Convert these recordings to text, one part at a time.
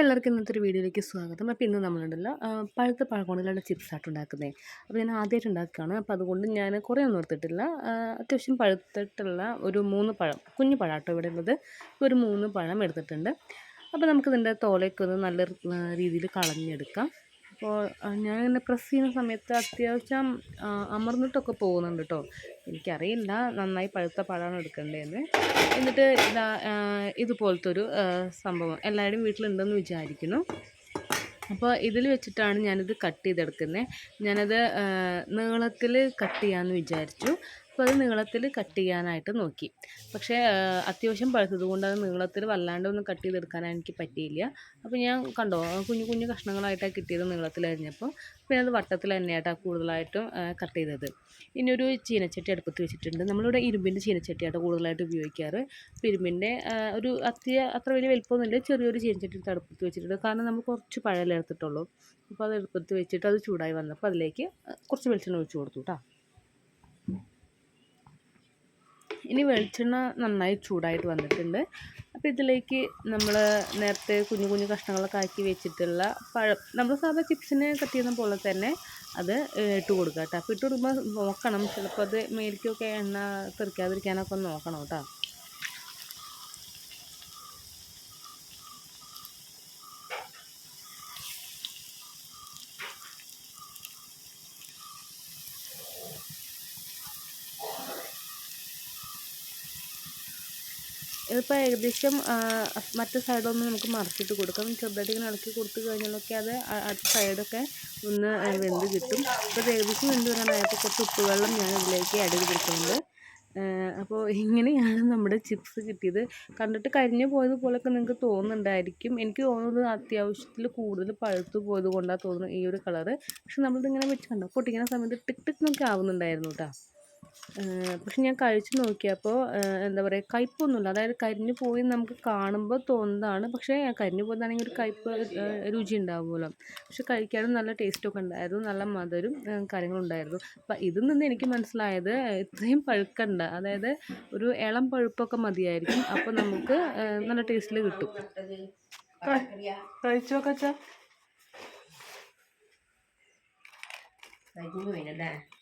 എല്ലാവർക്കും ഇന്നത്തെ ഒരു വീഡിയോയിലേക്ക് സ്വാഗതം. അപ്പോൾ ഇന്ന് നമ്മളുണ്ടല്ലോ പഴുത്ത പഴം കൊണ്ടുള്ള ചിപ്സ് ആയിട്ട് ഉണ്ടാക്കുന്നത് അപ്പോൾ ഞാൻ ആദ്യമായിട്ട് ഉണ്ടാക്കുകയാണ്. അപ്പോൾ അതുകൊണ്ട് ഞാൻ കുറേ ഒന്നും എടുത്തിട്ടില്ല അത്യാവശ്യം പഴുത്തിട്ടുള്ള ഒരു മൂന്ന് പഴം കുഞ്ഞു പഴാട്ടോ ഇവിടെ ഉള്ളത്. ഒരു മൂന്ന് പഴം എടുത്തിട്ടുണ്ട്. അപ്പോൾ നമുക്കിതിന്റെ തോലയൊക്കെ ഒന്ന് നല്ല രീതിയിൽ കളഞ്ഞെടുക്കാം. അപ്പോൾ ഞാനിങ്ങനെ പ്രസ് ചെയ്യുന്ന സമയത്ത് അത്യാവശ്യം അമർന്നിട്ടൊക്കെ പോകുന്നുണ്ട് കേട്ടോ എനിക്കറിയില്ല നന്നായി പഴുത്ത പഴമാണ് എടുക്കേണ്ടതെന്ന്. എന്നിട്ട് ഇതാ ഇതുപോലത്തെ ഒരു സംഭവം എല്ലാവരുടെയും വീട്ടിലുണ്ടെന്ന് വിചാരിക്കുന്നു. അപ്പോൾ ഇതിൽ വെച്ചിട്ടാണ് ഞാനിത് കട്ട് ചെയ്തെടുക്കുന്നത്. ഞാനത് നീളത്തിൽ കട്ട് ചെയ്യാമെന്ന് വിചാരിച്ചു. അപ്പോൾ അത് നീളത്തിൽ കട്ട് ചെയ്യാനായിട്ട് നോക്കി. പക്ഷേ അത്യാവശ്യം പഴുത്തത് കൊണ്ട് അത് നീളത്തിൽ വല്ലാണ്ട് ഒന്നും കട്ട് ചെയ്തെടുക്കാനായി എനിക്ക് പറ്റിയില്ല. അപ്പോൾ ഞാൻ കണ്ടോ കുഞ്ഞു കുഞ്ഞു കഷ്ണങ്ങളായിട്ടാണ് കിട്ടിയത് നീളത്തിൽ അരിഞ്ഞപ്പോൾ പിന്നെ അത് വട്ടത്തിൽ തന്നെയായിട്ടാണ് കൂടുതലായിട്ടും കട്ട് ചെയ്തത്. ഇനി ഒരു ചീനച്ചട്ടി അടുപ്പത്ത് വെച്ചിട്ടുണ്ട്. നമ്മളിവിടെ ഇരുമ്പിന്റെ ചീനച്ചട്ടിയാണ് കൂടുതലായിട്ട് ഉപയോഗിക്കാറ്. അപ്പോൾ ഇരുമ്പിന്റെ ഒരു അത്യ അത്ര വലിയ വലിപ്പമൊന്നുമില്ല. ചെറിയൊരു ചീനച്ചട്ടി അടുപ്പത്ത് വെച്ചിട്ടുണ്ട്. കാരണം നമ്മൾ കുറച്ച് പഴയ എടുത്തിട്ടുള്ളൂ. അപ്പോൾ അത് എടുപ്പത്ത് വെച്ചിട്ട് അത് ചൂടായി വന്നപ്പോൾ അതിലേക്ക് കുറച്ച് വെളിച്ചെണ്ണ ഒഴിച്ച് കൊടുത്തു കേട്ടോ ഇനി വെളിച്ചെണ്ണ നന്നായി ചൂടായിട്ട് വന്നിട്ടുണ്ട്. അപ്പോൾ ഇതിലേക്ക് നമ്മൾ നേരത്തെ കുഞ്ഞു കുഞ്ഞു കഷ്ണങ്ങളൊക്കെ ആക്കി വെച്ചിട്ടുള്ള പഴം നമ്മൾ സാധാ ചിപ്സിന് കട്ട് ചെയ്യുന്ന പോലെ തന്നെ അത് ഇട്ട് കൊടുക്കുക കേട്ടോ അപ്പോൾ ഇട്ട് കൊടുക്കുമ്പോൾ നോക്കണം. ചിലപ്പോൾ അത് മേലിക്കൊക്കെ എണ്ണ തെറിക്കാതിരിക്കാനൊക്കെ നോക്കണം കേട്ടോ. ഇതിപ്പോൾ ഏകദേശം ആ, സൈഡൊന്നും നമുക്ക് മറിച്ചിട്ട് കൊടുക്കാം. ചെറുതായിട്ട് ഇങ്ങനെ ഇളക്കി കൊടുത്തു കഴിഞ്ഞാലൊക്കെ അത് അടുത്ത സൈഡൊക്കെ ഒന്ന് വെന്ത് കിട്ടും. അപ്പോൾ ഇത് ഏകദേശം വെന്ത് വരാനായപ്പോൾ കുറച്ച് ഉപ്പുവെള്ളം ഞാൻ ഇതിലേക്ക് ആഡ് ചെയ്ത് കൊടുക്കുന്നുണ്ട്. അപ്പോൾ ഇങ്ങനെയാണ് നമ്മുടെ ചിപ്സ് കിട്ടിയത്. കണ്ടിട്ട് കരിഞ്ഞു പോയത് പോലൊക്കെ നിങ്ങൾക്ക് തോന്നുന്നുണ്ടായിരിക്കും. എനിക്ക് തോന്നുന്നത് അത്യാവശ്യത്തിൽ കൂടുതൽ പഴുത്തു പോയത് കൊണ്ടാണ് തോന്നുന്നത് ഈ ഒരു കളറ് പക്ഷെ നമ്മളിതിങ്ങനെ വെച്ച് കണ്ടോ? പൊട്ടിക്കുന്ന സമയത്ത് ടിക് ടിക് എന്നൊക്കെ ആവുന്നുണ്ടായിരുന്നു കേട്ടോ. പക്ഷെ ഞാൻ കഴിച്ച് നോക്കിയപ്പോൾ എന്താ പറയുക കയ്പൊന്നുമില്ല. അതായത് കരിഞ്ഞു പോയി നമുക്ക് കാണുമ്പോൾ തോന്നുന്നതാണ് പക്ഷേ കരിഞ്ഞു പോകുന്നതാണെങ്കിൽ ഒരു കയ്പ് രുചി ഉണ്ടാവുമല്ലോ. പക്ഷെ കഴിക്കാനും നല്ല ടേസ്റ്റൊക്കെ ഉണ്ടായിരുന്നു. നല്ല മധുരം കാര്യങ്ങളുണ്ടായിരുന്നു. അപ്പം ഇതിൽ നിന്ന് എനിക്ക് മനസ്സിലായത് ഇത്രയും പഴുക്കണ്ട. അതായത് ഒരു ഇളം പഴുപ്പൊക്കെ മതിയായിരിക്കും. അപ്പോൾ നമുക്ക് നല്ല ടേസ്റ്റിൽ കിട്ടും. കഴിച്ചു കരിഞ്ഞു പോയിനല്ലേ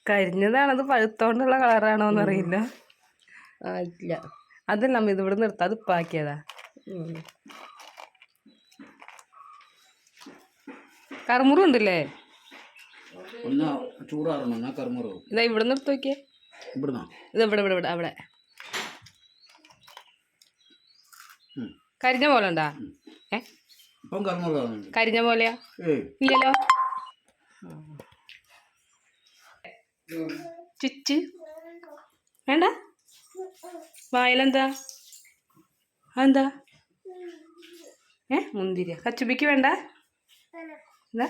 കരിഞ്ഞതാണത് പഴുത്തോണ്ടുള്ള കളറാണോ എന്നറിയില്ല ആ ഇല്ല. അതല്ല അമ്മ ഇതിവിടെ ഇവിടെ നിർത്താം അത് ഉപ്പാക്കിയതാ ഉം. കറുമുറു ഉണ്ടല്ലേ? ഇതാ ഇവിടെ നിർത്തി നോക്കിയേ. ഇത് ഇവിടെ ഇവിടെ ഇവിടെ അവിടെ. കരിഞ്ഞ പോലെ ഉണ്ടാ? ഏ? കരിഞ്ഞ പോലെയാ? ഇല്ലല്ലോ. ചുച്ച് വേണ്ട. വായിലെന്താ? അതെന്താ? ഏ മുന്തിരി. കച്ചുബിക്ക് വേണ്ട. എന്താ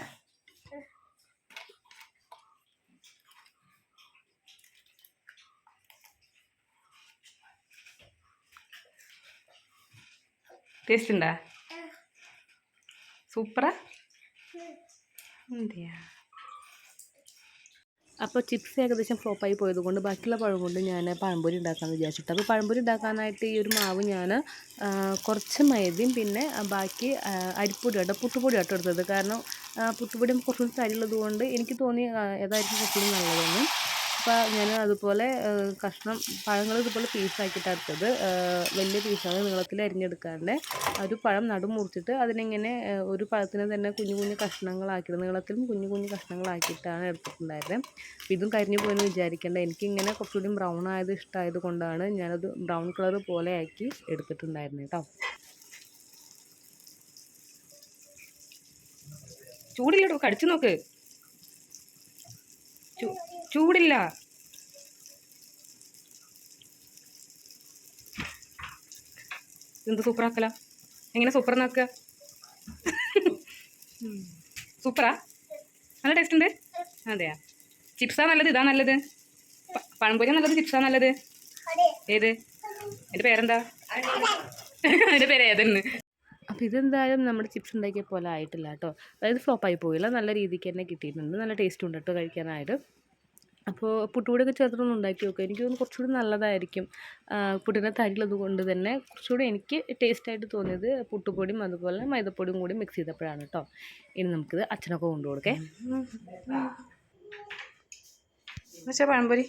ടേസ്റ്റ് ഉണ്ടാ? സൂപ്പറാ? എന്തിയാ അപ്പോൾ ചിപ്സ് ഏകദേശം ഫ്ലോപ്പായി പോയത് കൊണ്ട് ബാക്കിയുള്ള പഴം കൊണ്ട് ഞാൻ പഴംപൊരി ഉണ്ടാക്കാമെന്ന് വിചാരിച്ചിട്ട്. അപ്പോൾ പഴംപൊരി ഉണ്ടാക്കാനായിട്ട് ഈ ഒരു മാവ് ഞാൻ കുറച്ച് മൈദയും പിന്നെ ബാക്കി അരിപ്പൊടി കേട്ടോ പുട്ടുപൊടി കേട്ടോ എടുത്തത്. കാരണം പുട്ടുപൊടി കുറച്ചുകൂടി തരിയുള്ളത് കൊണ്ട് എനിക്ക് തോന്നി ഏതായിരിക്കും കുറച്ചുകൂടി നല്ലതെന്ന്. അപ്പോൾ ഞാൻ അതുപോലെ കഷ്ണം പഴങ്ങൾ ഇതുപോലെ പീസാക്കിയിട്ട് എടുത്തത്. ആ, വലിയ പീസാണ് നീളത്തിൽ അരിഞ്ഞെടുക്കാറുണ്ട്. ഒരു പഴം നടു മുറിച്ചിട്ട് അതിനിങ്ങനെ ഒരു പഴത്തിന് തന്നെ കുഞ്ഞു കുഞ്ഞു കഷ്ണങ്ങളാക്കിയിട്ട് നീളത്തിലും കുഞ്ഞു കുഞ്ഞു കഷ്ണങ്ങളാക്കിയിട്ടാണ് എടുത്തിട്ടുണ്ടായിരുന്നത് ഇതും കരിഞ്ഞു പോയെന്ന് വിചാരിക്കേണ്ട. എനിക്കിങ്ങനെ കുറച്ചുകൂടി ബ്രൗൺ ആയത് ഇഷ്ടമായത് കൊണ്ടാണ് ഞാനത് ബ്രൗൺ കളർ പോലെ ആക്കി എടുത്തിട്ടുണ്ടായിരുന്നത് കേട്ടോ ചൂടില്ലടോ കടിച്ചു നോക്ക്. ചൂടില്ല. എന്ത് സൂപ്പറാക്കല എങ്ങനെ സൂപ്പർ നോക്കുക സൂപ്പറാ നല്ല ടേസ്റ്റ് ഉണ്ട്? അതെയാ. ചിപ്സാ നല്ലത് ഇതാ നല്ലത്. പഴംപൊരി നല്ലത് ചിപ്സാ നല്ലത്. ഏത്? എന്റെ പേരെന്താ? എന്റെ പേര് ഏതെന്ന്? അപ്പോൾ ഇതെന്തായാലും നമ്മുടെ ചിപ്സ് ഉണ്ടാക്കിയ പോലെ ആയിട്ടില്ല കേട്ടോ. അതായത് ഫ്ലോപ്പായി പോയില്ല നല്ല രീതിക്ക് തന്നെ കിട്ടിയിട്ടുണ്ട്. നല്ല ടേസ്റ്റ് ഉണ്ട് കേട്ടോ കഴിക്കാനായിട്ട്. അപ്പോൾ പുട്ടുപൊടിയൊക്കെ ചേർത്തിട്ടൊന്ന് ഉണ്ടാക്കി നോക്കുക എനിക്ക് തോന്നുന്നു കുറച്ചുകൂടി നല്ലതായിരിക്കും പുട്ടിന്റെ തരിയുള്ളത് കൊണ്ട് തന്നെ കുറച്ചുകൂടി എനിക്ക് ടേസ്റ്റായിട്ട് തോന്നിയത് പുട്ടുപൊടിയും അതുപോലെ മൈദപ്പൊടിയും കൂടി മിക്സ് ചെയ്തപ്പോഴാണ് കേട്ടോ ഇനി നമുക്കിത് അച്ഛനൊക്കെ കൊണ്ടു കൊടുക്കേ പഴംപൊരി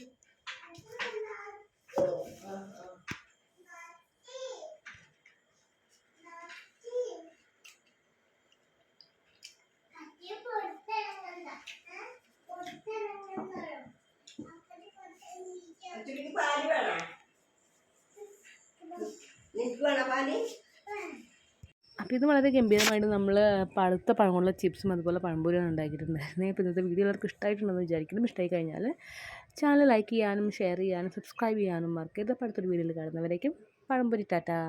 അപ്പോൾ ഇത് വളരെ ഗംഭീരമായിട്ട് നമ്മൾ പഴുത്ത പഴം കൊണ്ടുള്ള ചിപ്സും അതുപോലെ പഴംപൊരിയാണ് ഉണ്ടാക്കിയിട്ടുണ്ടായിരുന്നത് അപ്പോൾ ഇന്നത്തെ വീഡിയോ എല്ലാവർക്കും ഇഷ്ടമായിട്ടുണ്ടെന്ന് വിചാരിക്കുന്നു. ഇഷ്ടമായി കഴിഞ്ഞാൽ ചാനൽ ലൈക്ക് ചെയ്യാനും ഷെയർ ചെയ്യാനും സബ്സ്ക്രൈബ് ചെയ്യാനും മറക്കരുത്. അടുത്തൊരു വീഡിയോയിൽ കാണുന്നവരേക്കും പഴംപൊരി ടാറ്റാ.